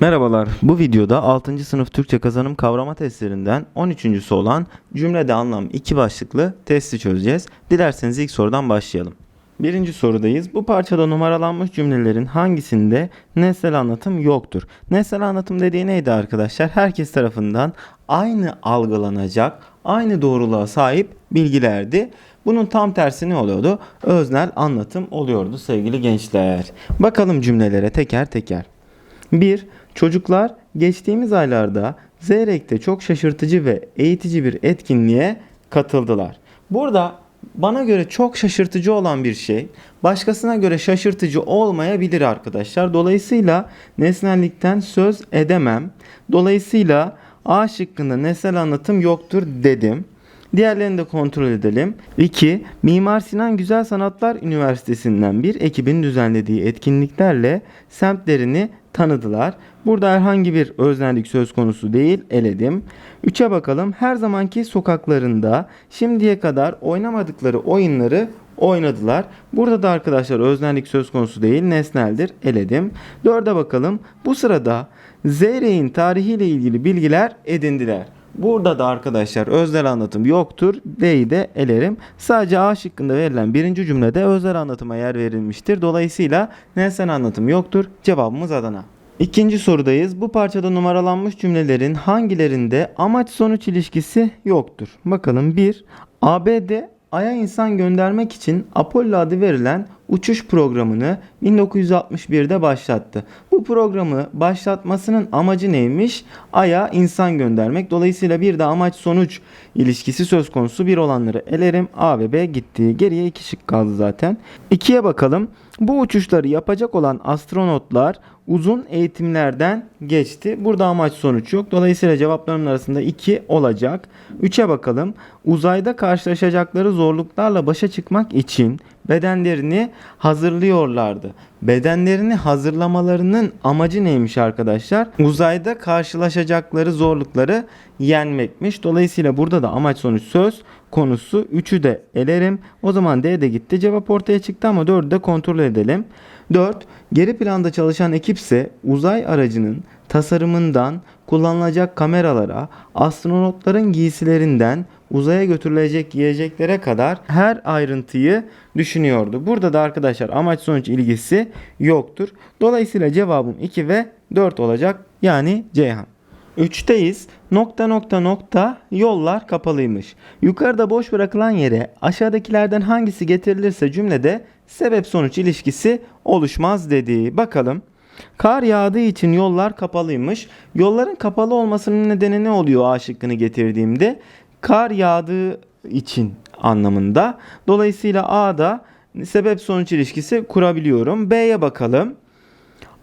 Merhabalar. Bu videoda 6. sınıf Türkçe kazanım kavrama testlerinden 13.sü olan cümlede anlam 2 başlıklı testi çözeceğiz. Dilerseniz ilk sorudan başlayalım. Birinci sorudayız. Bu parçada numaralanmış cümlelerin hangisinde nesnel anlatım yoktur? Nesnel anlatım dediği neydi arkadaşlar? Herkes tarafından aynı algılanacak, aynı doğruluğa sahip bilgilerdi. Bunun tam tersi ne oluyordu? Öznel anlatım oluyordu sevgili gençler. Bakalım cümlelere teker teker. 1. Çocuklar geçtiğimiz aylarda Zeyrek'te çok şaşırtıcı ve eğitici bir etkinliğe katıldılar. Burada bana göre çok şaşırtıcı olan bir şey başkasına göre şaşırtıcı olmayabilir arkadaşlar. Dolayısıyla nesnellikten söz edemem. Dolayısıyla A şıkkında nesnel anlatım yoktur dedim. Diğerlerini de kontrol edelim. 2. Mimar Sinan Güzel Sanatlar Üniversitesi'nden bir ekibin düzenlediği etkinliklerle semtlerini tanıdılar. Burada herhangi bir öznellik söz konusu değil, eledim. 3'e bakalım. Her zamanki sokaklarında şimdiye kadar oynamadıkları oyunları oynadılar. Burada da arkadaşlar öznellik söz konusu değil, nesneldir, eledim. 4'e bakalım. Bu sırada Zeyrek'in tarihiyle ilgili bilgiler edindiler. Burada da arkadaşlar öznel anlatım yoktur. D'yi de elerim. Sadece A şıkkında verilen birinci cümlede öznel anlatıma yer verilmiştir. Dolayısıyla nesnel anlatım yoktur. Cevabımız Adana. İkinci sorudayız. Bu parçada numaralanmış cümlelerin hangilerinde amaç sonuç ilişkisi yoktur? Bakalım 1. ABD Ay'a insan göndermek için Apollo adı verilen uçuş programını 1961'de başlattı. Bu programı başlatmasının amacı neymiş? Ay'a insan göndermek. Dolayısıyla bir de amaç sonuç ilişkisi söz konusu bir olanları elerim. A ve B gitti. Geriye iki şık kaldı zaten. İkiye bakalım. Bu uçuşları yapacak olan astronotlar uzun eğitimlerden geçti. Burada amaç sonuç yok. Dolayısıyla cevapların arasında 2 olacak. 3'e bakalım. Uzayda karşılaşacakları zorluklarla başa çıkmak için bedenlerini hazırlıyorlardı. Bedenlerini hazırlamalarının amacı neymiş arkadaşlar? Uzayda karşılaşacakları zorlukları yenmekmiş. Dolayısıyla burada da amaç sonuç söz konusu. 3'ü de elerim. O zaman D de gitti. Cevap ortaya çıktı ama 4'ü de kontrol edelim. 4. Geri planda çalışan ekipse uzay aracının tasarımından kullanılacak kameralara, astronotların giysilerinden uzaya götürülecek yiyeceklere kadar her ayrıntıyı düşünüyordu. Burada da arkadaşlar amaç sonuç ilgisi yoktur. Dolayısıyla cevabım 2 ve 4 olacak. Yani Ceyhan. 3'teyiz. Nokta nokta nokta yollar kapalıymış. Yukarıda boş bırakılan yere aşağıdakilerden hangisi getirilirse cümlede sebep sonuç ilişkisi oluşmaz dedi. Bakalım. Kar yağdığı için yollar kapalıymış. Yolların kapalı olmasının nedeni ne oluyor A şıkkını getirdiğimde? Kar yağdığı için anlamında. Dolayısıyla A'da sebep sonuç ilişkisi kurabiliyorum. B'ye bakalım.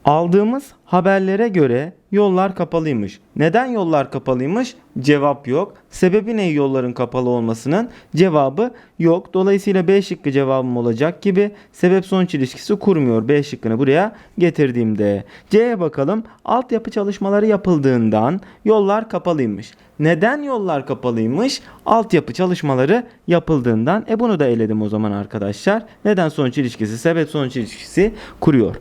Aldığımız haberlere göre yollar kapalıymış. Neden yollar kapalıymış? Cevap yok. Sebebi ne yolların kapalı olmasının? Cevabı yok. Dolayısıyla B şıkkı cevabım olacak gibi sebep sonuç ilişkisi kurmuyor. B şıkkını buraya getirdiğimde. C'ye bakalım. Altyapı çalışmaları yapıldığından yollar kapalıymış. Neden yollar kapalıymış? Altyapı çalışmaları yapıldığından. E bunu da eledim o zaman arkadaşlar. Neden sonuç ilişkisi, sebep sonuç ilişkisi kuruyor.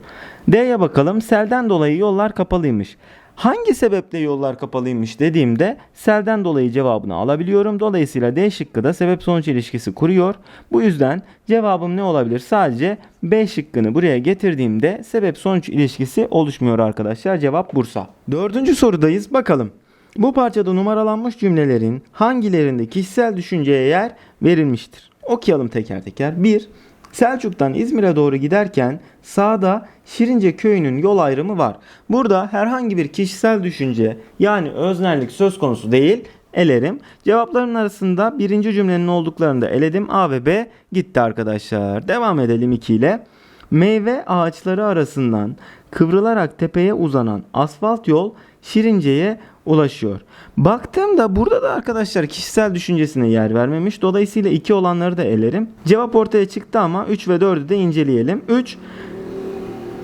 D'ye bakalım. Selden dolayı yollar kapalıymış. Hangi sebeple yollar kapalıymış dediğimde selden dolayı cevabını alabiliyorum. Dolayısıyla D şıkkı da sebep sonuç ilişkisi kuruyor. Bu yüzden cevabım ne olabilir? Sadece B şıkkını buraya getirdiğimde sebep sonuç ilişkisi oluşmuyor arkadaşlar. Cevap Bursa. Dördüncü sorudayız. Bakalım. Bu parçada numaralanmış cümlelerin hangilerinde kişisel düşünceye yer verilmiştir? Okuyalım teker teker. 1. Selçuk'tan İzmir'e doğru giderken sağda Şirince köyünün yol ayrımı var. Burada herhangi bir kişisel düşünce yani öznellik söz konusu değil elerim. Cevapların arasında birinci cümlenin olduklarını da eledim. A ve B gitti arkadaşlar. Devam edelim 2 ile. Meyve ağaçları arasından kıvrılarak tepeye uzanan asfalt yol Şirince'ye ulaşıyor. Baktığımda burada da arkadaşlar kişisel düşüncesine yer vermemiş. Dolayısıyla 2 olanları da elerim. Cevap ortaya çıktı ama 3 ve 4'ü de inceleyelim. 3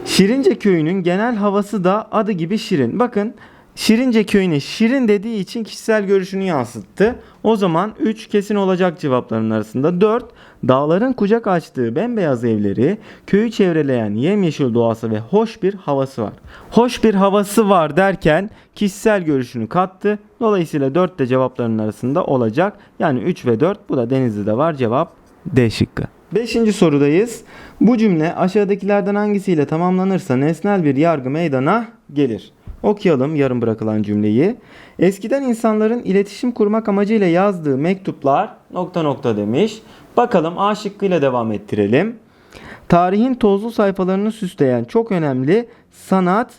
Şirince köyünün genel havası da adı gibi şirin. Bakın Şirince köyüne şirin dediği için kişisel görüşünü yansıttı. O zaman 3 kesin olacak cevapların arasında. 4. Dağların kucak açtığı bembeyaz evleri, köyü çevreleyen yemyeşil doğası ve hoş bir havası var. Hoş bir havası var derken kişisel görüşünü kattı. Dolayısıyla 4 de cevapların arasında olacak. Yani 3 ve 4 bu da Denizli'de var. Cevap D şıkkı. Beşinci sorudayız. Bu cümle aşağıdakilerden hangisiyle tamamlanırsa nesnel bir yargı meydana gelir. Okuyalım yarım bırakılan cümleyi. Eskiden insanların iletişim kurmak amacıyla yazdığı mektuplar nokta nokta demiş. Bakalım A şıkkıyla devam ettirelim. Tarihin tozlu sayfalarını süsleyen çok önemli sanat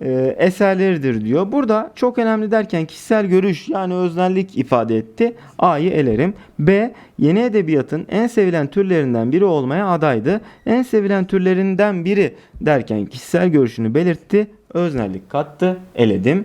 e, eserleridir diyor. Burada çok önemli derken kişisel görüş yani öznellik ifade etti. A'yı elerim. B. Yeni edebiyatın en sevilen türlerinden biri olmaya adaydı. En sevilen türlerinden biri derken kişisel görüşünü belirtti. Öznellik kattı. Eledim.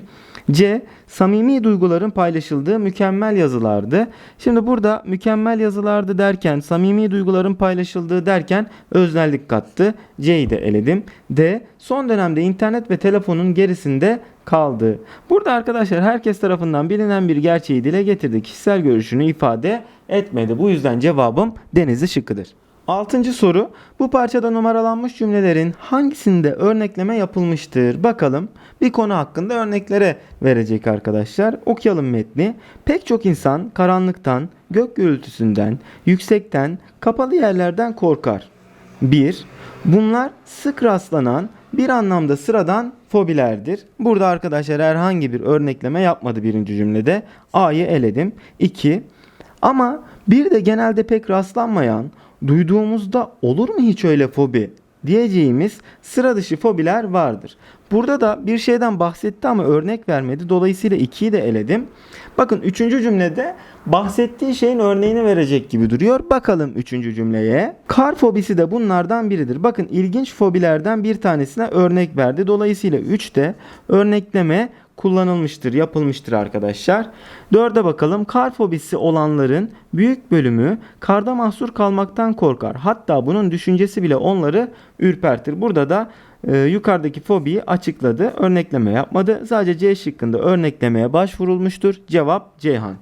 C. Samimi duyguların paylaşıldığı mükemmel yazılardı. Şimdi burada mükemmel yazılardı derken, samimi duyguların paylaşıldığı derken öznellik kattı. C'yi de eledim. D. Son dönemde internet ve telefonun gerisinde kaldı. Burada arkadaşlar herkes tarafından bilinen bir gerçeği dile getirdi. Kişisel görüşünü ifade etmedi. Bu yüzden cevabım Denizli şıkkıdır. Altıncı soru. Bu parçada numaralanmış cümlelerin hangisinde örnekleme yapılmıştır? Bakalım. Bir konu hakkında örneklere verecek arkadaşlar. Okuyalım metni. Pek çok insan karanlıktan, gök gürültüsünden, yüksekten, kapalı yerlerden korkar. 1. Bunlar sık rastlanan bir anlamda sıradan fobilerdir. Burada arkadaşlar herhangi bir örnekleme yapmadı birinci cümlede. A'yı eledim. 2. Ama bir de genelde pek rastlanmayan, duyduğumuzda olur mu hiç öyle fobi diyeceğimiz sıra dışı fobiler vardır. Burada da bir şeyden bahsetti ama örnek vermedi. Dolayısıyla 2'yi de eledim. Bakın 3. cümlede bahsettiği şeyin örneğini verecek gibi duruyor. Bakalım 3. cümleye. Kar fobisi de bunlardan biridir. Bakın ilginç fobilerden bir tanesine örnek verdi. Dolayısıyla 3 de örnekleme kullanılmıştır, yapılmıştır arkadaşlar. Dörde bakalım. Kar fobisi olanların büyük bölümü karda mahsur kalmaktan korkar. Hatta bunun düşüncesi bile onları ürpertir. Burada da e, yukarıdaki fobiyi açıkladı. Örnekleme yapmadı. Sadece C şıkkında örneklemeye başvurulmuştur. Cevap Ceyhan.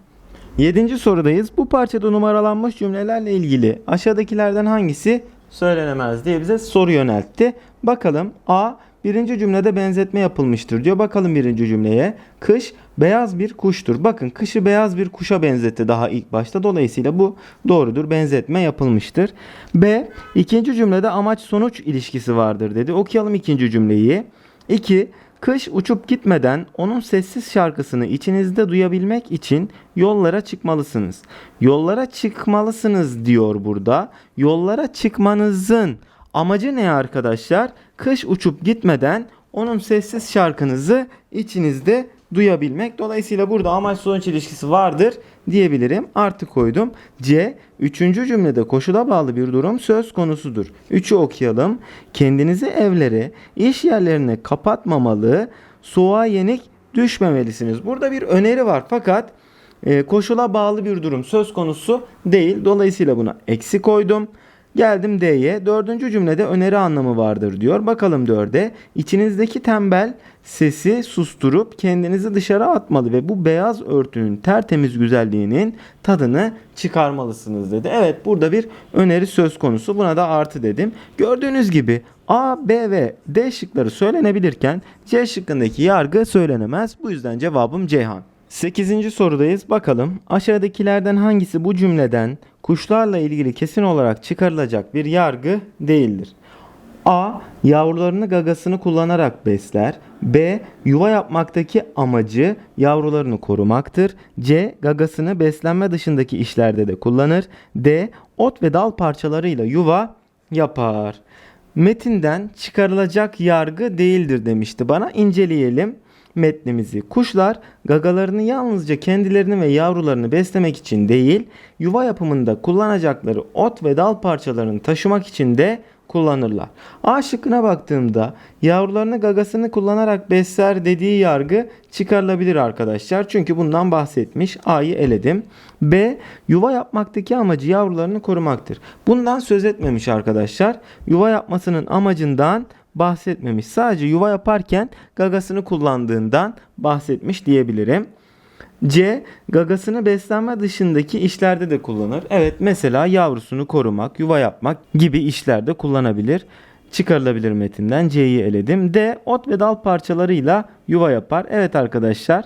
Yedinci sorudayız. Bu parçada numaralanmış cümlelerle ilgili aşağıdakilerden hangisi söylenemez diye bize soru yöneltti. Bakalım A birinci cümlede benzetme yapılmıştır diyor. Bakalım birinci cümleye. Kış beyaz bir kuştur. Bakın kışı beyaz bir kuşa benzetti daha ilk başta. Dolayısıyla bu doğrudur. Benzetme yapılmıştır. B ikinci cümlede amaç sonuç ilişkisi vardır dedi. Okuyalım ikinci cümleyi. 2. Kış uçup gitmeden onun sessiz şarkısını içinizde duyabilmek için yollara çıkmalısınız. Yollara çıkmalısınız diyor burada. Yollara çıkmanızın amacı ne arkadaşlar? Kış uçup gitmeden onun sessiz şarkınızı içinizde duyabilmek. Dolayısıyla burada amaç sonuç ilişkisi vardır diyebilirim. Artı koydum. C. Üçüncü cümlede koşula bağlı bir durum söz konusudur. Üçü okuyalım. Kendinizi evlere, iş yerlerine kapatmamalı, soğuğa yenik düşmemelisiniz. Burada bir öneri var fakat e, koşula bağlı bir durum söz konusu değil. Dolayısıyla buna eksi koydum. Geldim D'ye. Dördüncü cümlede öneri anlamı vardır diyor. Bakalım dörde. İçinizdeki tembel sesi susturup kendinizi dışarı atmalı ve bu beyaz örtünün tertemiz güzelliğinin tadını çıkarmalısınız dedi. Evet burada bir öneri söz konusu. Buna da artı dedim. Gördüğünüz gibi A, B ve D şıkları söylenebilirken C şıkkındaki yargı söylenemez. Bu yüzden cevabım Ceyhan. 8. sorudayız. Bakalım aşağıdakilerden hangisi bu cümleden kuşlarla ilgili kesin olarak çıkarılacak bir yargı değildir? A. Yavrularını gagasını kullanarak besler. B. Yuva yapmaktaki amacı yavrularını korumaktır. C. Gagasını beslenme dışındaki işlerde de kullanır. D. Ot ve dal parçalarıyla yuva yapar. Metinden çıkarılacak yargı değildir demişti bana. İnceleyelim metnimizi. Kuşlar gagalarını yalnızca kendilerini ve yavrularını beslemek için değil, yuva yapımında kullanacakları ot ve dal parçalarını taşımak için de kullanırlar. A şıkkına baktığımda yavrularını gagasını kullanarak besler dediği yargı çıkarılabilir arkadaşlar. Çünkü bundan bahsetmiş. A'yı eledim. B. Yuva yapmaktaki amacı yavrularını korumaktır. Bundan söz etmemiş arkadaşlar. Yuva yapmasının amacından bahsetmemiş. Sadece yuva yaparken gagasını kullandığından bahsetmiş diyebilirim. C. Gagasını beslenme dışındaki işlerde de kullanır. Evet mesela yavrusunu korumak, yuva yapmak gibi işlerde kullanabilir. Çıkarılabilir metinden C'yi eledim. D. Ot ve dal parçalarıyla yuva yapar. Evet arkadaşlar.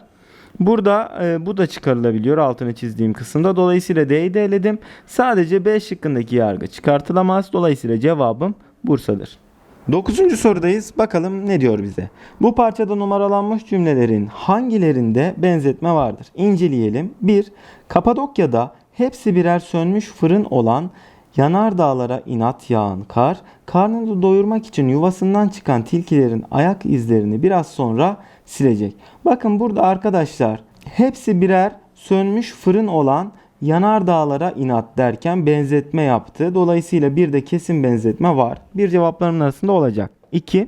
Burada e, bu da çıkarılabiliyor altını çizdiğim kısımda. Dolayısıyla D'yi de eledim. Sadece B şıkkındaki yargı çıkartılamaz. Dolayısıyla cevabım Bursa'dır. Dokuzuncu sorudayız. Bakalım ne diyor bize? Bu parçada numaralanmış cümlelerin hangilerinde benzetme vardır? İnceleyelim. 1. Kapadokya'da hepsi birer sönmüş fırın olan yanardağlara inat yağan kar, karnını doyurmak için yuvasından çıkan tilkilerin ayak izlerini biraz sonra silecek. Bakın burada arkadaşlar hepsi birer sönmüş fırın olan yanardağlara inat derken benzetme yaptı. Dolayısıyla bir de kesin benzetme var. Bir cevapların arasında olacak. 2.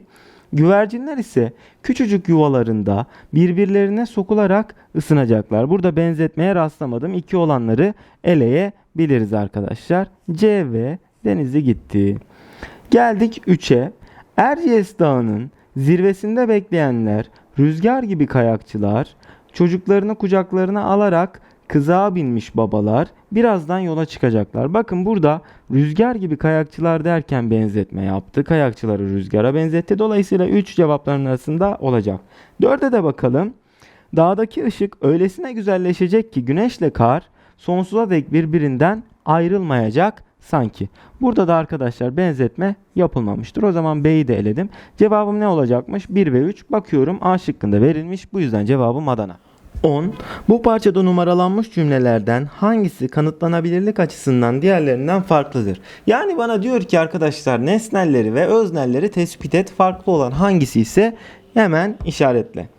Güvercinler ise küçücük yuvalarında birbirlerine sokularak ısınacaklar. Burada benzetmeye rastlamadım. İki olanları eleyebiliriz arkadaşlar. C ve Denizli gitti. Geldik 3'e. Erciyes Dağı'nın zirvesinde bekleyenler, rüzgar gibi kayakçılar, çocuklarını kucaklarına alarak kızağa binmiş babalar birazdan yola çıkacaklar. Bakın burada rüzgar gibi kayakçılar derken benzetme yaptı. Kayakçıları rüzgara benzetti. Dolayısıyla 3 cevapların arasında olacak. 4'e de bakalım. Dağdaki ışık öylesine güzelleşecek ki güneşle kar sonsuza dek birbirinden ayrılmayacak sanki. Burada da arkadaşlar benzetme yapılmamıştır. O zaman B'yi de eledim. Cevabım ne olacakmış? 1 ve 3. Bakıyorum A şıkkında verilmiş. Bu yüzden cevabım Adana. 10. Bu parçada numaralanmış cümlelerden hangisi kanıtlanabilirlik açısından diğerlerinden farklıdır? Yani bana diyor ki arkadaşlar nesnelleri ve öznelleri tespit et. Farklı olan hangisi ise hemen işaretle.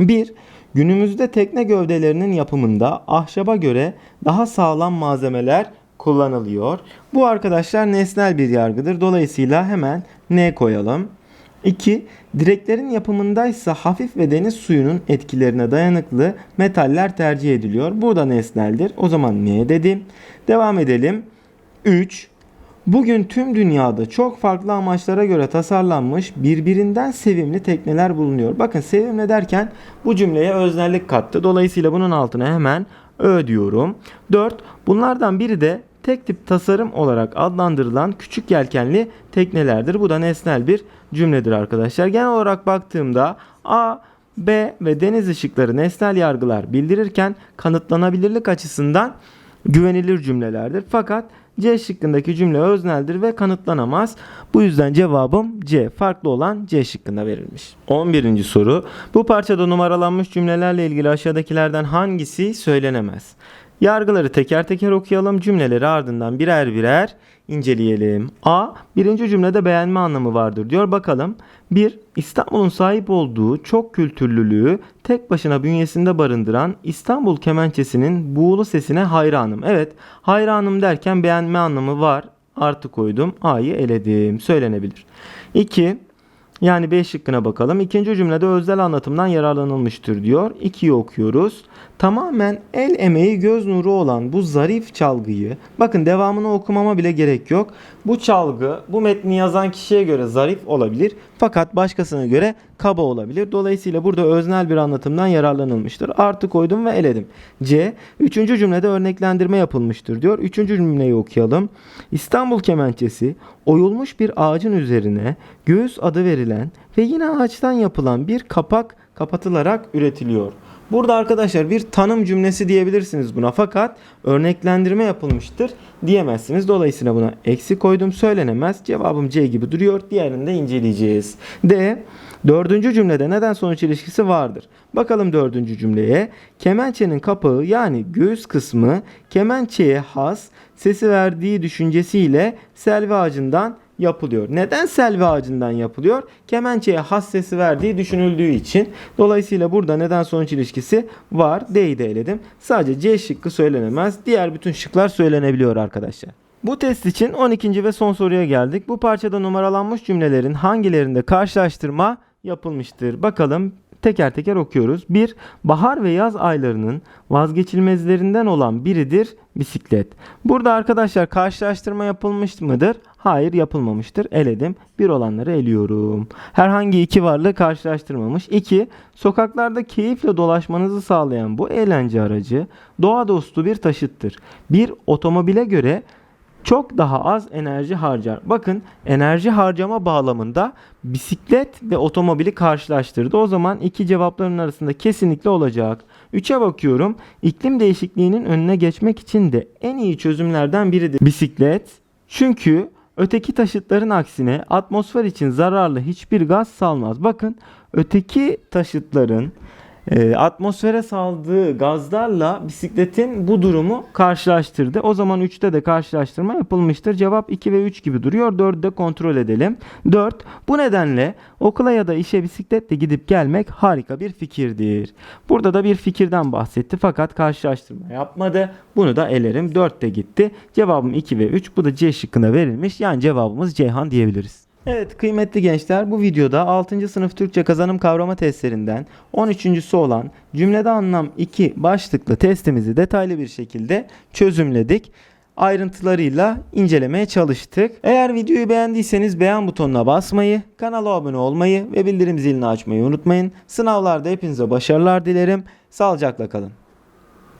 1. Günümüzde tekne gövdelerinin yapımında ahşaba göre daha sağlam malzemeler kullanılıyor. Bu arkadaşlar nesnel bir yargıdır. Dolayısıyla hemen ne koyalım? 2. Direklerin yapımındaysa hafif ve deniz suyunun etkilerine dayanıklı metaller tercih ediliyor. Bu da nesneldir. O zaman ne dedim? Devam edelim. 3. Bugün tüm dünyada çok farklı amaçlara göre tasarlanmış birbirinden sevimli tekneler bulunuyor. Bakın sevimli derken bu cümleye öznellik kattı. Dolayısıyla bunun altına hemen ö diyorum. 4. Bunlardan biri de tek tip tasarım olarak adlandırılan küçük yelkenli teknelerdir. Bu da nesnel bir cümledir arkadaşlar. Genel olarak baktığımda A, B ve deniz ışıkları nesnel yargılar bildirirken kanıtlanabilirlik açısından güvenilir cümlelerdir. Fakat C şıkkındaki cümle özneldir ve kanıtlanamaz. Bu yüzden cevabım C. Farklı olan C şıkkında verilmiş. 11. soru. Bu parçada numaralanmış cümlelerle ilgili aşağıdakilerden hangisi söylenemez? Yargıları teker teker okuyalım. Cümleleri ardından birer birer inceleyelim. A. Birinci cümlede beğenme anlamı vardır diyor. Bakalım. 1. İstanbul'un sahip olduğu çok kültürlülüğü tek başına bünyesinde barındıran İstanbul kemençesinin buğulu sesine hayranım. Evet hayranım derken beğenme anlamı var. Artı koydum. A'yı eledim. Söylenebilir. 2. Yani B şıkkına bakalım. İkinci cümlede özel anlatımdan yararlanılmıştır diyor. 2'yi okuyoruz. Tamamen el emeği göz nuru olan bu zarif çalgıyı bakın devamını okumama bile gerek yok. Bu çalgı bu metni yazan kişiye göre zarif olabilir fakat başkasına göre kaba olabilir. Dolayısıyla burada öznel bir anlatımdan yararlanılmıştır. Artı koydum ve eledim. C. Üçüncü cümlede örneklendirme yapılmıştır diyor. Üçüncü cümleyi okuyalım. İstanbul kemençesi oyulmuş bir ağacın üzerine göğüs adı verilen ve yine ağaçtan yapılan bir kapak kapatılarak üretiliyor. Burada arkadaşlar bir tanım cümlesi diyebilirsiniz buna fakat örneklendirme yapılmıştır diyemezsiniz. Dolayısıyla buna eksi koydum söylenemez. Cevabım C gibi duruyor. Diğerini de inceleyeceğiz. D. Dördüncü cümlede neden sonuç ilişkisi vardır. Bakalım dördüncü cümleye. Kemençenin kapağı yani göğüs kısmı kemençeye has sesi verdiği düşüncesiyle selvi ağacından yapılıyor. Neden selvi ağacından yapılıyor? Kemençeye has sesi verdiği düşünüldüğü için. Dolayısıyla burada neden sonuç ilişkisi var. D'yi de eledim. Sadece C şıkkı söylenemez. Diğer bütün şıklar söylenebiliyor arkadaşlar. Bu test için 12. ve son soruya geldik. Bu parçada numaralanmış cümlelerin hangilerinde karşılaştırma yapılmıştır? Bakalım teker teker okuyoruz. 1. Bahar ve yaz aylarının vazgeçilmezlerinden olan biridir bisiklet. Burada arkadaşlar karşılaştırma yapılmış mıdır? Hayır yapılmamıştır. Eledim. Bir olanları eliyorum. Herhangi iki varlığı karşılaştırmamış. 2. Sokaklarda keyifle dolaşmanızı sağlayan bu eğlence aracı doğa dostu bir taşıttır. Bir otomobile göre çok daha az enerji harcar. Bakın enerji harcama bağlamında bisiklet ve otomobili karşılaştırdı. O zaman iki cevapların arasında kesinlikle olacak. 3'e bakıyorum. İklim değişikliğinin önüne geçmek için de en iyi çözümlerden biridir bisiklet. Çünkü öteki taşıtların aksine atmosfer için zararlı hiçbir gaz salmaz. Bakın öteki taşıtların e, atmosfere saldığı gazlarla bisikletin bu durumu karşılaştırdı. O zaman 3'te de karşılaştırma yapılmıştır. Cevap 2 ve 3 gibi duruyor. 4'ü de kontrol edelim. 4. Bu nedenle okula ya da işe bisikletle gidip gelmek harika bir fikirdir. Burada da bir fikirden bahsetti fakat karşılaştırma yapmadı. Bunu da elerim. 4 de gitti. Cevabım 2 ve 3. Bu da C şıkkına verilmiş. Yani cevabımız Ceyhan diyebiliriz. Evet kıymetli gençler bu videoda 6. sınıf Türkçe kazanım kavrama testlerinden 13.sü olan cümlede anlam 2 başlıklı testimizi detaylı bir şekilde çözümledik. Ayrıntılarıyla incelemeye çalıştık. Eğer videoyu beğendiyseniz beğen butonuna basmayı, kanala abone olmayı ve bildirim zilini açmayı unutmayın. Sınavlarda hepinize başarılar dilerim. Sağlıcakla kalın.